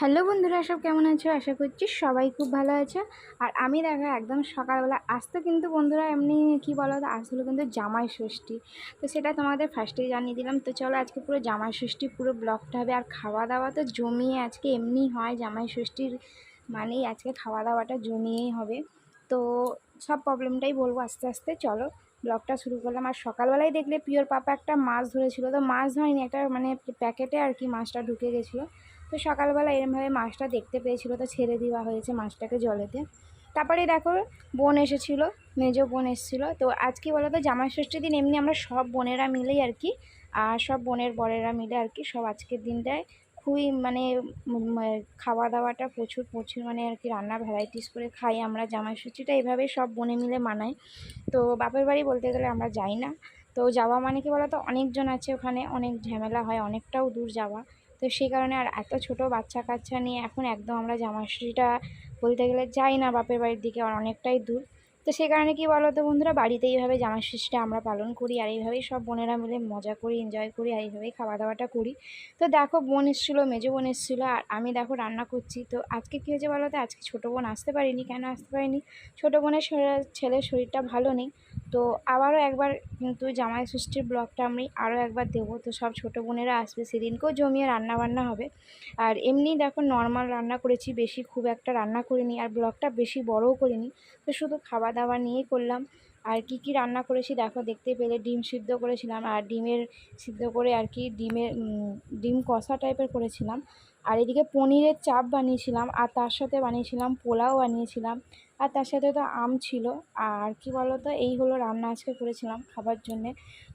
Hello বন্ধুরা, সব কেমন আছো? আশা করছি সবাই খুব ভালো আছো। আর আমি দেখো একদম সকালবেলা আসতো কিন্তু বন্ধুরা এমনি কি বলো তো আসলো কিন্তু জামাই ষষ্ঠী। তো সেটা তোমাদের ফার্স্টেই জানিয়ে দিলাম। তো চলো আজকে পুরো জামাই ষষ্ঠী, পুরো ব্লগটা হবে। আর খাওয়া দাওয়া তো জমিয়ে আজকে এমনি হয়, জামাই ষষ্ঠীর মানেই আজকে খাওয়া দাওয়াটা জমিয়েই হবে। তো সব প্রবলেমটাই বলব আস্তে আস্তে, চলো ব্লগটা শুরু করলাম। আর সকালবেলায় দেখলে পিওর পাপা একটা মাছ ধরেছিল। তো মাছ ধরেনি, একটা মানে প্যাকেটে আর কি মাছটা ঢুকে গেছিল। তো সকালবেলা এরমভাবে মাছটা দেখতে পেয়েছিল, তো ছেড়ে দেওয়া হয়েছে মাছটাকে জলেতে। তারপরে দেখো, বোন এসেছিল, মেজো বোন এসেছিল। তো আজকে বলো তো জামাই ষষ্ঠীর দিন, এমনি আমরা সব বোনেরা মিলেই আর কি, আর সব বোনের বরেরা মিলে আর কি সব আজকের দিনটায় খুবই মানে খাওয়া দাওয়াটা প্রচুর প্রচুর মানে আর কি রান্না ভ্যারাইটিস করে খাই আমরা জামাই ষষ্ঠীটা, এভাবেই সব বনে মিলে মানাই তো বাপের বাড়ি বলতে গেলে আমরা যাই না। তো যাওয়া মানে কি বলতো, অনেকজন আছে ওখানে, অনেক ঝামেলা হয়, অনেকটাও দূর যাওয়া। তো সেই কারণে আর এত ছোট বাচ্চা কাচ্চা নিয়ে এখন একদম আমরা জামাষষ্ঠীটা বলতে গেলে যাই না বাপের বাড়ির দিকে, আর অনেকটাই দূর। তো সেই কারণে কি বলো তো বন্ধুরা, বাড়িতে এইভাবে জামাষষ্ঠীটা আমরা পালন করি, আর এইভাবেই সব বোনেরা মিলে মজা করি এনজয় করি, আর এইভাবেই খাওয়া দাওয়াটা করি। তো দেখো বোন এসেছিল, মেজো বোন এসেছিল, আর আমি দেখো রান্না করছি। তো আজকে কী হয়েছে বলো তো আজকে ছোটো বোন আসতে পারিনি। কেন আসতে পারিনি? ছোটো বোনের ছেলের শরীরটা ভালো নেই। তো আবারও একবার কিন্তু জামাই ষষ্ঠীর ব্লগটা আমি আরও একবার দেবো। তো সব ছোটো বোনেরা আসবে, সেদিনকেও জমিয়ে রান্না বান্না হবে। আর এমনি দেখো নর্মাল রান্না করেছি, বেশি খুব একটা রান্না করিনি আর ব্লগটা বেশি বড়ও করিনি। তো শুধু খাওয়া দাওয়া নিয়েই করলাম। আর কি কি রান্না করেছি দেখো, দেখতে পেলে ডিম সিদ্ধ করেছিলাম আর ডিমের সিদ্ধ করে আর কি ডিমের ডিম কষা টাইপের করেছিলাম। আর এদিকে পনিরের চাপ বানিয়েছিলাম আর তার সাথে বানিয়েছিলাম পোলাও বানিয়েছিলাম। আর তার সাথে তো আম ছিল। আর কি বলো তো এই হলো রান্না আজকে করেছিলাম খাবার জন্যে।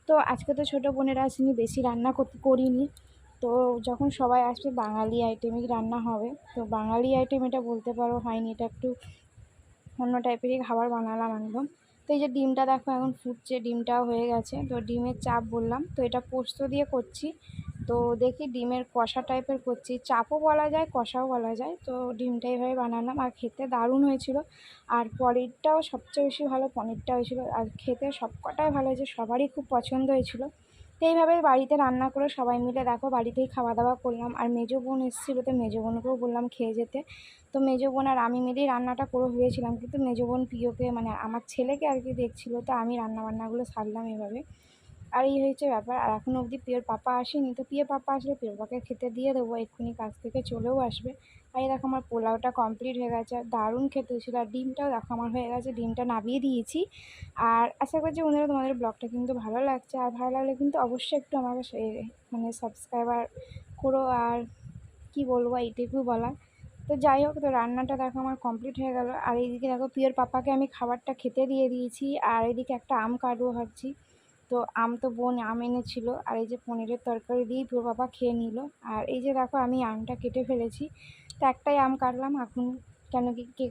তো আজকে তো ছোটো বোনেরা আসেনি, বেশি রান্না করিনি। তো যখন সবাই আসবে, বাঙালি আইটেমই রান্না হবে। তো বাঙালি আইটেম এটা বলতে পারো হয়নি, এটা একটু অন্য টাইপেরই খাবার বানালাম একদম। তো এই যে ডিমটা দেখো, এখন ফুটছে, ডিমটাও হয়ে গেছে। তো ডিমের চাপ বললাম। তো এটা পোস্ত দিয়ে করছি। তো দেখি ডিমের কষা টাইপের করছি। চাপও বলা যায়, কষাও বলা যায়। তো ডিমটা এইভাবে বানালাম আর খেতে দারুণ হয়েছিল। আর পনিরটাও সবচেয়ে বেশি ভালো পনিরটা হয়েছিল। আর খেতে সবকটাই ভালো হয়েছে, সবারই খুব পছন্দ হয়েছিল। তো এইভাবে বাড়িতে রান্না করে সবাই মিলে দেখো বাড়িতেই খাওয়া দাওয়া করলাম। আর মেজো বোন এসেছিল তো মেজো বোনকেও বললাম খেয়ে যেতে। তো মেজো বোন আর আমি মিলেই রান্নাটা করে হয়েছিলাম। কিন্তু মেজো বোন প্রিয়কে মানে আমার ছেলেকে আর কি দেখছিলো, তো আমি রান্না বান্নাগুলো সারলাম এভাবে। আর এই হয়েছে ব্যাপার। আর এখনও অবধি পিওর পাপা আসেনি, তো পিওর পাপা আসলে পিওর পাপাকে খেতে দিয়ে দেবো, এক্ষুনি কাছ থেকে চলেও আসবে। আর এই দেখো আমার পোলাওটা কমপ্লিট হয়ে গেছে, দারুণ খেতে হয়েছিল। আর ডিমটাও দেখো আমার হয়ে গেছে, ডিমটা নামিয়ে দিয়েছি। আর আশা করছি বন্ধুরা তোমাদের ব্লগটা কিন্তু ভালো লাগছে। আর ভালো লাগলে কিন্তু অবশ্যই একটু আমাকে মানে সাবস্ক্রাইবার করো। আর কি বলব, এইটুকু বলা তো যাই হোক, তো রান্নাটা দেখো আমার কমপ্লিট হয়ে গেল। আর এইদিকে দেখো পিওর পাপাকে আমি খাবারটা খেতে দিয়ে দিয়েছি। আর এদিকে একটা আম কাটবো ভাবছি। তো আম তো বোন আম এনেছিলো আর এই যে পনিরের তরকারি দিয়েই পুরো বাবা খেয়ে নিল। আর এই যে দেখো আমি আমটা কেটে ফেলেছি। তো একটাই আম কাটলাম, এখন কেন কি কে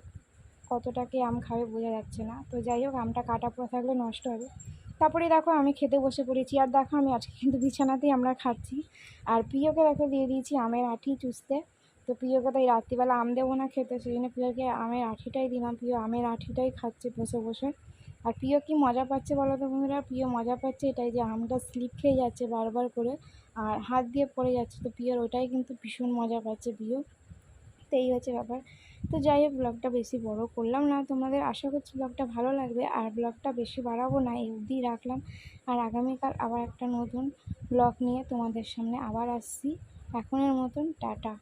কতটা কে আম খাবে বোঝা যাচ্ছে না। তো যাই হোক, আমটা কাটা পড়ে থাকলে নষ্ট হবে। তারপরে দেখো আমি খেতে বসে পড়েছি। আর দেখো আমি আজকে কিন্তু বিছানাতেই আমরা খাচ্ছি। আর প্রিয়কে দেখো দিয়ে দিয়েছি আমের আঠি চুষতে। তো প্রিয়কে তাই রাত্রিবেলা আম দেবো না খেতে, সেই জন্য প্রিয়কে আমের আঠিটাই দিলাম। প্রিয় আমের আঠিটাই খাচ্ছে বসে বসে। আর প্রিয় কি মজা পাচ্ছে বলো তো বন্ধুরা? প্রিয় মজা পাচ্ছে এটাই যে আমটা স্লিপ খেয়ে যাচ্ছে বারবার করে আর হাত দিয়ে পড়ে যাচ্ছে। তো প্রিয়র ওটাই কিন্তু ভীষণ মজা পাচ্ছে প্রিয়। তো এই হচ্ছে ব্যাপার। তো যাই হোক, ব্লগটা বেশি বড় করলাম না। তোমাদের আশা করছি ব্লগটা ভালো লাগবে। আর ব্লগটা বেশি বাড়াবো না, এই অবধি রাখলাম। আর আগামীকাল আবার একটা নতুন ব্লগ নিয়ে তোমাদের সামনে আবার আসছি। এখনের মতন টাটা।